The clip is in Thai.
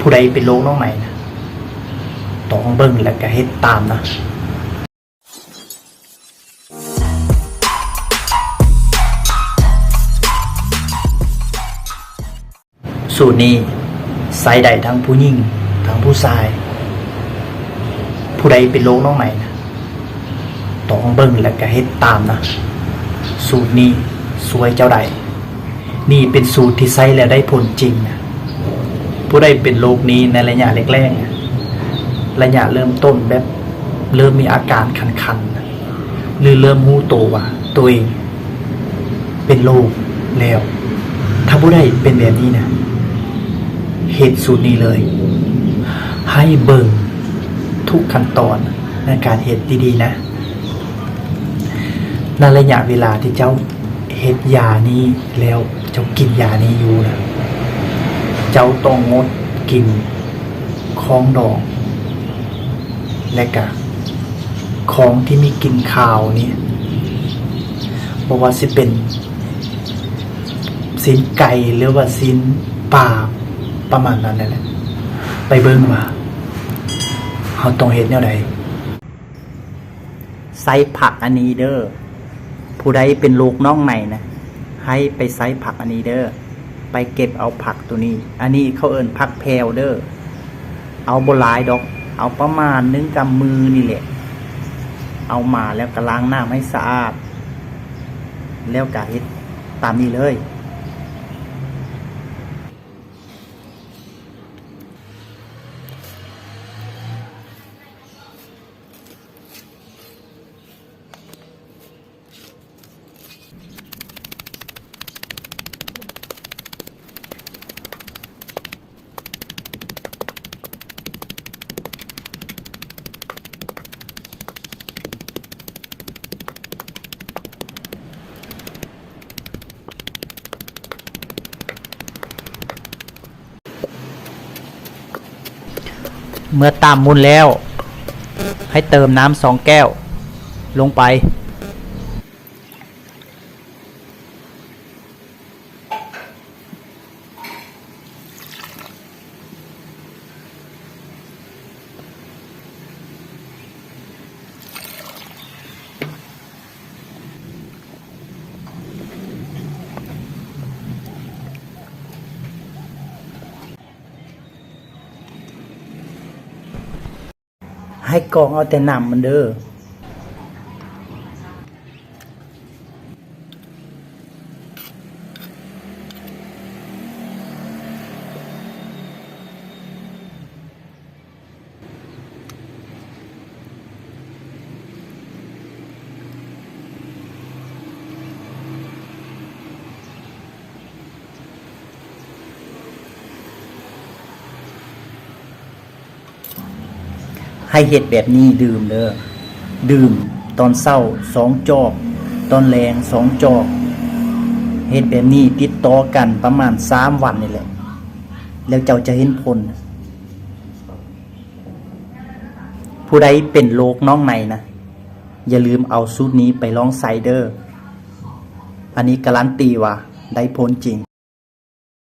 ผู้ใดเป็นโรคน้องใหม่นะต้องเบิ่งและก็เฮ็ดตามนะสูตรนี้ใส่ได้ทั้งผู้หญิงทั้งผู้ชาย ผู้ใดเป็นโรคน้องใหม่นะต้องเบิ่งและก็เฮ็ดตามนะ สูตรนี้สวยเจ้าใดนี่เป็นสูตรที่ใช้แล้วได้ผลจริงนะ ผู้ใดเป็นโรคนี้ในระยะแรกๆนะระยะเริ่มต้นแบบ เริ่มมีอาการคันๆหรือเริ่มรู้ตัวว่าตัวเอง เป็นโรคแล้ว ถ้าผู้ใดเป็นแบบนี้นะเหตุสูตรนี้เลย ให้เบิ่งทุกขั้นตอนในการเหตุดีๆนะในระยะเวลาที่เจ้าเฮ็ดยานี้แล้วเจ้ากินยานี้อยู่นะ เจ้าต้องงดกินของดอง และกะของที่มีกลิ่นคาวนี่บอกว่าสิเป็นสินไก่หรือว่าสินปลาประมาณนั้นนั่นแหละ ไปเบิ่งว่าเขาต้องเฮ็ดแนวใดใส่ผักอันนี้เด้อผู้ใดเป็นลูกน้องใหม่นะ ให้ไปไซผักอันนี้เด้อ ไปเก็บเอาผักตัวนี้ อันนี้เขาเอิญผักแพลเดอร์เอาโบหลายดอก เอาประมาณนึงกำมือนี่แหละ เอามาแล้วก็ล้างน้ำให้สะอาด แล้วก็เฮ็ดตามนี้เลย เมื่อตามมุนแล้ว ให้เติมน้ำสองแก้ว ลงไป ให้กองเอาแต่นำมันเด้อ ให้เห็ดแบบนี้ดื่มเด้อดื่มตอนเศร้าสองจอก ตอนแรงสองจอกเห็ดแบบนี้ติดต่อกันประมาณสามวันนี่แหละ แล้วเจ้าจะเห็นผล ผู้ใดเป็นโรคน้องในนะ อย่าลืมเอาสูตรนี้ไปลองไซเดอร์ อันนี้การันตีว่าได้ผลจริง